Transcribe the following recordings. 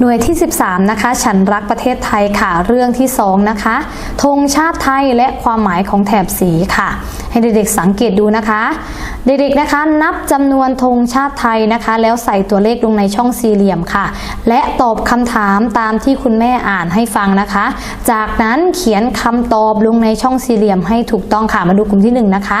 หน่วยที่ 13 นะคะ ฉันรักประเทศไทยค่ะ เรื่องที่ 2 นะคะธงชาติไทยและความหมายของแถบสีค่ะ ให้เด็กๆสังเกตดูนะคะ เด็กๆนะคะ นับจำนวนธงชาติไทยนะคะ แล้วใส่ตัวเลขลงในช่องสี่เหลี่ยมค่ะ และตอบคำถามตามที่คุณแม่อ่านให้ฟังนะคะ จากนั้นเขียนคำตอบลงในช่องสี่เหลี่ยมให้ถูกต้องค่ะ มาดูกลุ่มที่หนึ่งนะคะ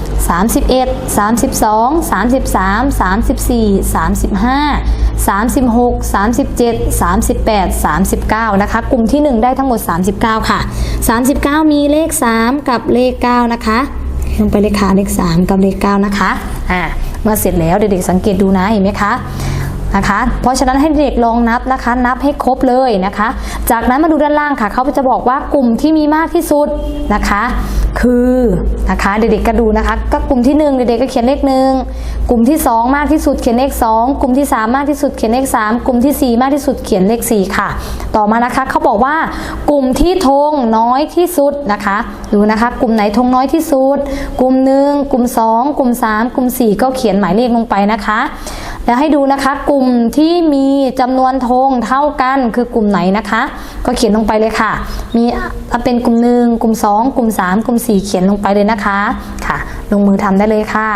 31 32 33 34 35 36 37 38 39 นะคะ กลุ่มที่ 1 ได้ทั้งหมด 39 ค่ะ 39 มีเลข 3 กับเลข 9 นะคะลงไปเลขขาเลข 3 กับเลข 9 นะคะ อ่า เมื่อเสร็จแล้วเด็กๆสังเกตดูนะ เห็นไหมคะ นะคะ เพราะฉะนั้นให้เด็กลองนับนะคะ นับให้ครบเลยนะคะ จากนั้นมาดูด้านล่างค่ะ เขาจะบอกว่ากลุ่มที่มีมากที่สุดนะคะ คือนะคะเด็กๆก็ดูนะคะ ก็กลุ่มที่หนึ่งเด็กๆก็เขียนเลขหนึ่งกลุ่มที่สองมากที่สุดเขียนเลขสองกลุ่มที่สามมากที่สุดเขียนเลขสามกลุ่มที่สี่มากที่สุดเขียนเลขสี่ค่ะ ต่อมานะคะเขาบอกว่ากลุ่มที่ธงน้อยที่สุดนะคะดูนะคะ กลุ่มไหนธงน้อยที่สุด กลุ่มหนึ่งกลุ่มสองกลุ่มสามกลุ่มสี่ก็เขียนหมายเลขลงไปนะคะ แล้วให้ดูนะคะ กลุ่มที่มีจำนวนธงเท่ากันคือกลุ่มไหนนะคะ ก็เขียนลงไปเลยค่ะ มีเป็นกลุ่มหนึ่งกลุ่มสองกลุ่มสามกลุ่มสี่เขียนลงไปเลยนะคะค่ะ ลงมือทำได้เลยค่ะ